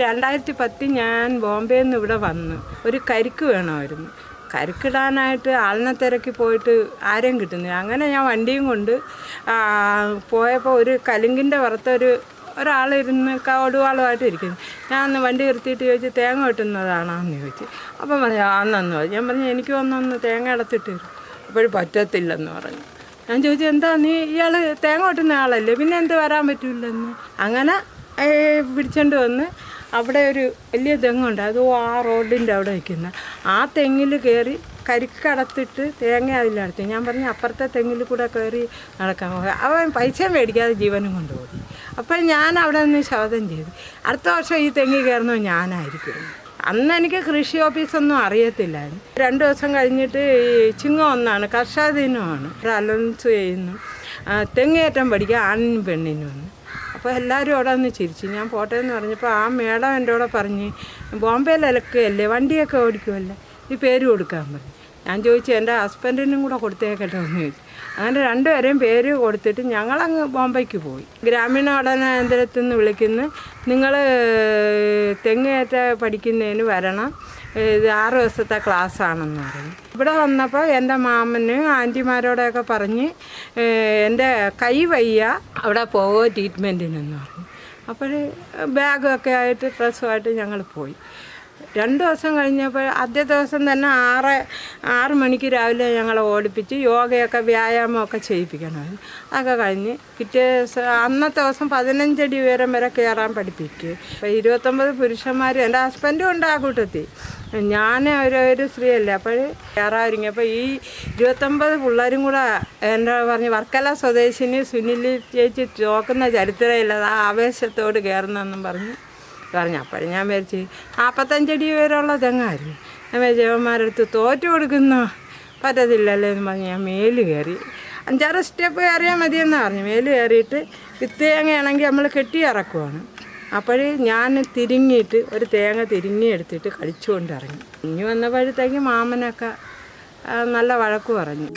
രണ്ടായിരത്തി പത്തിൽ ഞാൻ ബോംബെയിൽ നിന്ന് ഇവിടെ വന്നു ഒരു കരിക്ക് വേണമായിരുന്നു. കരിക്കിടാനായിട്ട് ആളിനെ തിരക്കി പോയിട്ട് ആരെയും കിട്ടുന്നില്ല. അങ്ങനെ ഞാൻ വണ്ടിയും കൊണ്ട് പോയപ്പോൾ ഒരു കലുങ്കിന്റെ പുറത്തൊരു ഒരാളിരുന്ന് കൊടുവാളുമായിട്ട് ഇരിക്കുന്നു. ഞാൻ അന്ന് വണ്ടി നിർത്തിയിട്ട് ചോദിച്ചു തേങ്ങ വെട്ടുന്നതാണോന്ന് ചോദിച്ചു. അപ്പം പറഞ്ഞു ആന്നെന്ന് പറഞ്ഞു. ഞാൻ പറഞ്ഞു എനിക്ക് വന്നൊന്ന് തേങ്ങ ഇടത്തിട്ട് വരും അപ്പോഴും പറ്റത്തില്ലെന്ന് പറഞ്ഞു. ഞാൻ ചോദിച്ചു എന്താ നീ ഇയാൾ തേങ്ങ വെട്ടുന്ന ആളല്ലേ? പിന്നെ എന്ത് വരാൻ പറ്റില്ലെന്ന് അങ്ങനെ പിടിച്ചോണ്ട് വന്ന് അവിടെ ഒരു വലിയ തെങ്ങുണ്ട്. അത് ആ റോഡിന്റെ അവിടെ നിൽക്കുന്ന. ആ തെങ്ങിൽ കയറി കരിക്കടത്തിട്ട് തേങ്ങ അതിലടത്തി ഞാൻ പറഞ്ഞു അപ്പുറത്തെ തെങ്ങിൽ കൂടെ കയറി നടക്കാൻ അവൻ പൈസ മേടിക്കാതെ ജീവനും കൊണ്ടുപോയി. അപ്പോൾ ഞാൻ അവിടെ നിന്ന് ശബ്ദം ചെയ്തു. അടുത്ത വർഷം ഈ തെങ്ങി കയറുന്നത് ഞാനായിരിക്കും. അന്ന് എനിക്ക് കൃഷി ഓഫീസൊന്നും അറിയത്തില്ലായിരുന്നു. രണ്ട് ദിവസം കഴിഞ്ഞിട്ട് ഈ ചിങ്ങം ഒന്നാണ് കർഷക ദിനമാണ് അലവൻസ് ചെയ്യുന്നു തെങ്ങേറ്റം പഠിക്കുക ആണിനും പെണ്ണിനും അപ്പോൾ എല്ലാവരും അവിടെ ഒന്ന് ചിരിച്ചു. ഞാൻ പോട്ടെ എന്ന് പറഞ്ഞപ്പോൾ ആ മേഡം എന്റെ കൂടെ പറഞ്ഞ് ബോംബെയിലൊക്കെയല്ലേ വണ്ടിയൊക്കെ ഓടിക്കുമല്ലേ? ഈ പേര് കൊടുക്കാൻ പറഞ്ഞു. ഞാൻ ചോദിച്ചു എന്റെ ഹസ്ബൻഡിനും കൂടെ കൊടുത്തേക്കട്ടെ? എന്ന് ചോദിച്ചു. അങ്ങനെ രണ്ടുപേരെയും പേര് കൊടുത്തിട്ട് ഞങ്ങളങ്ങ് ബോംബെക്ക് പോയി. ഗ്രാമീണ പഠനകേന്ദ്രത്തിൽ നിന്ന് വിളിക്കുന്നു. നിങ്ങൾ തെങ്ങേറ്റ പഠിക്കുന്നതിന് വരണം. ഇത് ആറ് ദിവസത്തെ ക്ലാസ് ആണെന്ന് പറഞ്ഞു. ഇവിടെ വന്നപ്പോൾ എന്റെ മാമന് ആന്റിമാരോടൊക്കെ പറഞ്ഞ് എന്റെ കൈ വയ്യ അവിടെ പോവോ ട്രീറ്റ്മെന്റിനെന്ന് പറഞ്ഞു. അപ്പോൾ ബാഗൊക്കെ ആയിട്ട് ഡ്രസ്സുമായിട്ട് ഞങ്ങൾ പോയി. രണ്ട് ദിവസം കഴിഞ്ഞപ്പോൾ ആദ്യ ദിവസം തന്നെ ആറ് ആറ് മണിക്ക് രാവിലെ ഞങ്ങളെ ഓടിപ്പിച്ച് യോഗയൊക്കെ വ്യായാമമൊക്കെ ചെയ്യിപ്പിക്കണമായിരുന്നു. അതൊക്കെ കഴിഞ്ഞ് പിറ്റേ ദിവസം അന്നത്തെ ദിവസം പതിനഞ്ചടി ഉയരം വരെ കയറാൻ പഠിപ്പിക്കും. അപ്പോൾ ഇരുപത്തൊമ്പത് പുരുഷന്മാരും എന്റെ ഹസ്ബൻഡും ഉണ്ട് ആ കൂട്ടത്തിൽ. ഞാൻ ഒരു ഒരു സ്ത്രീയല്ലേ അപ്പോൾ കയറാതിരിക്കും ഈ ഇരുപത്തൊമ്പത് പിള്ളേരും കൂടെ എന്റെ പറഞ്ഞ് വർക്കല സ്വദേശിനി സുനിൽ ചേച്ചി ചോക്കുന്ന ചരിത്രമില്ലാതെ ആ ആവേശത്തോട് കയറുന്നെന്നും പറഞ്ഞ് പറഞ്ഞു. അപ്പോഴും ഞാൻ വിചാരിച്ച് നാൽപ്പത്തഞ്ചടി വരെയുള്ള തെങ്ങായിരുന്നു. ഞാൻ വിചാരിച്ചു ഇവന്മാരടുത്ത് തോറ്റു കൊടുക്കുന്ന. പറ്റത്തില്ലല്ലോ എന്ന് പറഞ്ഞ് ഞാൻ മേൽ കയറി. അഞ്ചാറ് സ്റ്റെപ്പ് കയറിയാൽ മതിയെന്ന് പറഞ്ഞു. മേൽ കയറിയിട്ട് വിത്ത് തേങ്ങയാണെങ്കിൽ നമ്മൾ കെട്ടി ഇറക്കുവാണ്. അപ്പോൾ ഞാൻ തിരിങ്ങിയിട്ട് ഒരു തേങ്ങ തിരിങ്ങി എടുത്തിട്ട് കളിച്ചുകൊണ്ട് ഇറങ്ങി ഇനി വന്നപ്പോഴത്തേക്ക് മാമനൊക്കെ നല്ല വഴക്ക് പറഞ്ഞു.